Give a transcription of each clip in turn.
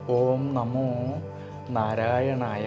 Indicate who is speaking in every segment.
Speaker 1: ഓം നമോ നാരായണായ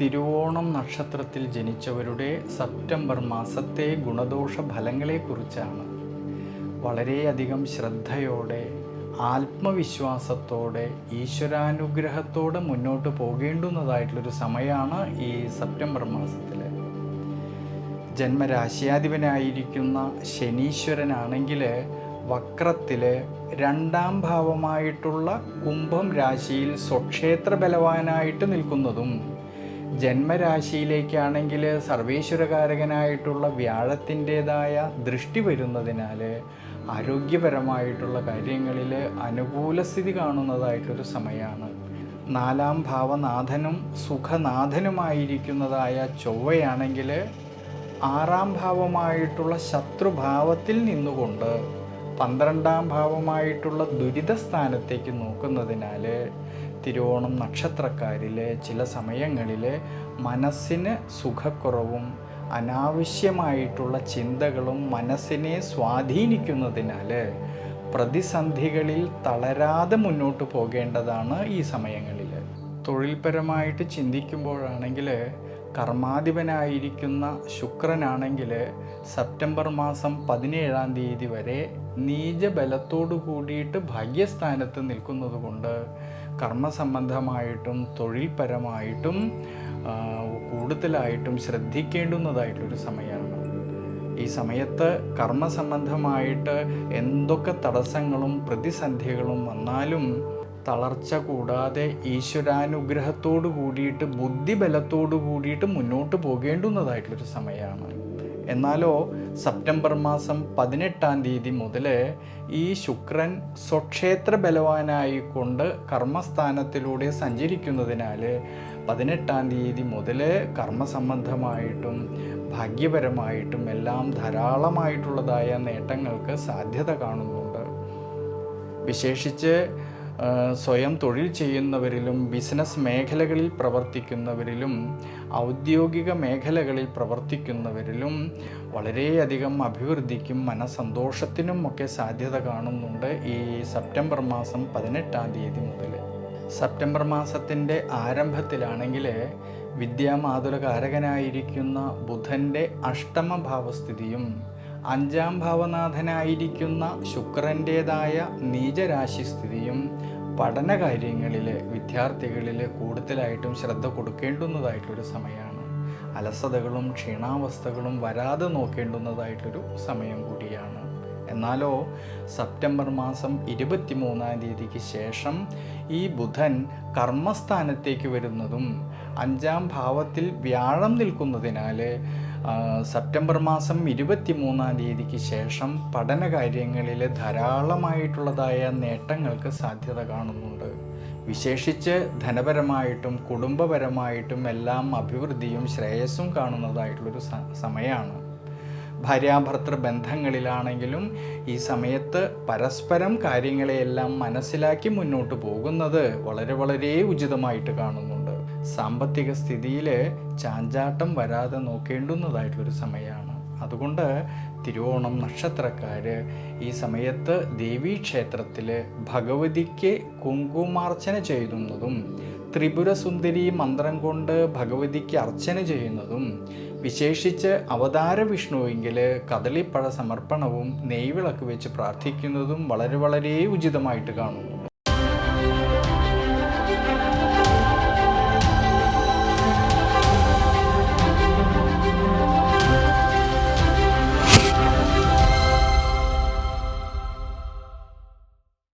Speaker 1: തിരുവോണം നക്ഷത്രത്തിൽ ജനിച്ചവരുടെ സെപ്റ്റംബർ മാസത്തെ ഗുണദോഷ ഫലങ്ങളെക്കുറിച്ചാണ്. വളരെയധികം ശ്രദ്ധയോടെ ആത്മവിശ്വാസത്തോടെ ഈശ്വരാനുഗ്രഹത്തോടെ മുന്നോട്ട് പോകേണ്ടുന്നതായിട്ടുള്ളൊരു സമയമാണ് ഈ സെപ്റ്റംബർ മാസത്തിൽ ജന്മരാശിയാധിപനായിരിക്കുന്ന ശനീശ്വരനാണെങ്കിൽ വക്രത്തിൽ രണ്ടാം ഭാവമായിട്ടുള്ള കുംഭം രാശിയിൽ സ്വക്ഷേത്ര ബലവാനായിട്ട് നിൽക്കുന്നതും ജന്മരാശിയിലേക്കാണെങ്കിൽ സർവേശ്വരകാരകനായിട്ടുള്ള വ്യാഴത്തിന്റെതായ ദൃഷ്ടി വരുന്നതിനാൽ ആരോഗ്യപരമായിട്ടുള്ള കാര്യങ്ങളിൽ അനുകൂല സ്ഥിതി കാണുന്നതായിട്ടൊരു സമയമാണ്. നാലാം ഭാവനാഥനും സുഖനാഥനുമായിരിക്കുന്നതായ ചൊവ്വയാണെങ്കിൽ ആറാം ഭാവമായിട്ടുള്ള ശത്രുഭാവത്തിൽ നിന്നുകൊണ്ട് പന്ത്രണ്ടാം ഭാവമായിട്ടുള്ള ദുരിതസ്ഥാനത്തേക്ക് നോക്കുന്നതിനാൽ തിരുവോണം നക്ഷത്രക്കാരിലെ ചില സമയങ്ങളിൽ മനസ്സിന് സുഖക്കുറവും അനാവശ്യമായിട്ടുള്ള ചിന്തകളും മനസ്സിനെ സ്വാധീനിക്കുന്നതിനാൽ പ്രതിസന്ധികളിൽ തളരാതെ മുന്നോട്ട് പോകേണ്ടതാണ് ഈ സമയങ്ങളിൽ. തൊഴിൽപരമായിട്ട് ചിന്തിക്കുമ്പോഴാണെങ്കിൽ കർമാധിപനായിരിക്കുന്ന ശുക്രനാണെങ്കിൽ സെപ്റ്റംബർ മാസം പതിനേഴാം തീയതി വരെ നീചബലത്തോടു കൂടിയിട്ട് ഭാഗ്യസ്ഥാനത്ത് നിൽക്കുന്നത് കൊണ്ട് കർമ്മസംബന്ധമായിട്ടും തൊഴിൽപരമായിട്ടും കൂടുതലായിട്ടും ശ്രദ്ധിക്കേണ്ടുന്നതായിട്ടൊരു സമയമാണ്. ഈ സമയത്ത് കർമ്മസംബന്ധമായിട്ട് എന്തൊക്കെ തടസ്സങ്ങളും പ്രതിസന്ധികളും വന്നാലും തളർച്ച കൂടാതെ ഈശ്വരാനുഗ്രഹത്തോടു കൂടിയിട്ട് ബുദ്ധിബലത്തോടു കൂടിയിട്ട് മുന്നോട്ട് പോകേണ്ടുന്നതായിട്ടുള്ളൊരു സമയമാണ്. എന്നാലോ സെപ്റ്റംബർ മാസം പതിനെട്ടാം തീയതി മുതൽ ഈ ശുക്രൻ സ്വക്ഷേത്ര ബലവാനായിക്കൊണ്ട് കർമ്മസ്ഥാനത്തിലൂടെ സഞ്ചരിക്കുന്നതിനാൽ പതിനെട്ടാം തീയതി മുതൽ കർമ്മസംബന്ധമായിട്ടും ഭാഗ്യപരമായിട്ടും എല്ലാം ധാരാളമായിട്ടുള്ളതായ നേട്ടങ്ങൾക്ക് സാധ്യത കാണുന്നുണ്ട്. വിശേഷിച്ച് സ്വയം തൊഴിൽ ചെയ്യുന്നവരിലും ബിസിനസ് മേഖലകളിൽ പ്രവർത്തിക്കുന്നവരിലും ഔദ്യോഗിക മേഖലകളിൽ പ്രവർത്തിക്കുന്നവരിലും വളരെയധികം അഭിവൃദ്ധിക്കും മനസന്തോഷത്തിനും ഒക്കെ സാധ്യത കാണുന്നുണ്ട് ഈ സെപ്റ്റംബർ മാസം പതിനെട്ടാം തീയതി മുതൽ. സെപ്റ്റംബർ മാസത്തിന്റെ ആരംഭത്തിലാണെങ്കിൽ വിദ്യാമാതുലകാരകനായിരിക്കുന്ന ബുധന്റെ അഷ്ടമ ഭാവസ്ഥിതിയും അഞ്ചാം ഭാവനാഥനായിരിക്കുന്ന ശുക്രന്റേതായ നീചരാശിസ്ഥിതിയും പഠനകാര്യങ്ങളിൽ വിദ്യാർത്ഥികളിൽ കൂടുതലായിട്ടും ശ്രദ്ധ കൊടുക്കേണ്ടുന്നതായിട്ടൊരു സമയമാണ് അലസതകളും ക്ഷീണാവസ്ഥകളും വരാതെ നോക്കേണ്ടുന്നതായിട്ടൊരു സമയം കൂടിയാണ്. എന്നാലോ സെപ്റ്റംബർ മാസം ഇരുപത്തി മൂന്നാം തീയതിക്ക് ശേഷം ഈ ബുധൻ കർമ്മസ്ഥാനത്തേക്ക് വരുന്നതും അഞ്ചാം ഭാവത്തിൽ വ്യാഴം നിൽക്കുന്നതിനാൽ സെപ്റ്റംബർ മാസം ഇരുപത്തി മൂന്നാം തീയതിക്ക് ശേഷം പഠനകാര്യങ്ങളിൽ ധാരാളമായിട്ടുള്ളതായ നേട്ടങ്ങൾക്ക് സാധ്യത കാണുന്നുണ്ട്. വിശേഷിച്ച് ധനപരമായിട്ടും കുടുംബപരമായിട്ടും എല്ലാം അഭിവൃദ്ധിയും ശ്രേയസ്സും കാണുന്നതായിട്ടുള്ളൊരു സമയമാണ് ഭാര്യാഭർത്തൃ ബന്ധങ്ങളിലാണെങ്കിലും ഈ സമയത്ത് പരസ്പരം കാര്യങ്ങളെയെല്ലാം മനസ്സിലാക്കി മുന്നോട്ട് പോകുന്നത് വളരെ വളരെ ഉചിതമായിട്ട് കാണുന്നുണ്ട്. സാമ്പത്തിക സ്ഥിതിയിൽ ചാഞ്ചാട്ടം വരാതെ നോക്കേണ്ടുന്നതായിട്ടൊരു സമയമാണ് അതുകൊണ്ട് തിരുവോണം നക്ഷത്രക്കാർ ഈ സമയത്ത് ദേവീക്ഷേത്രത്തിൽ ഭഗവതിക്ക് കുങ്കുമാർച്ചന ചെയ്യുന്നതും ത്രിപുരസുന്ദരി മന്ത്രം കൊണ്ട് ഭഗവതിക്ക് അർച്ചന ചെയ്യുന്നതും വിശേഷിച്ച് അവതാര വിഷ്ണുവെങ്കിൽ കദളിപ്പഴ സമർപ്പണവും നെയ്വിളക്ക് വെച്ച് പ്രാർത്ഥിക്കുന്നതും വളരെ വളരെ ഉചിതമായിട്ട് കാണുന്നു.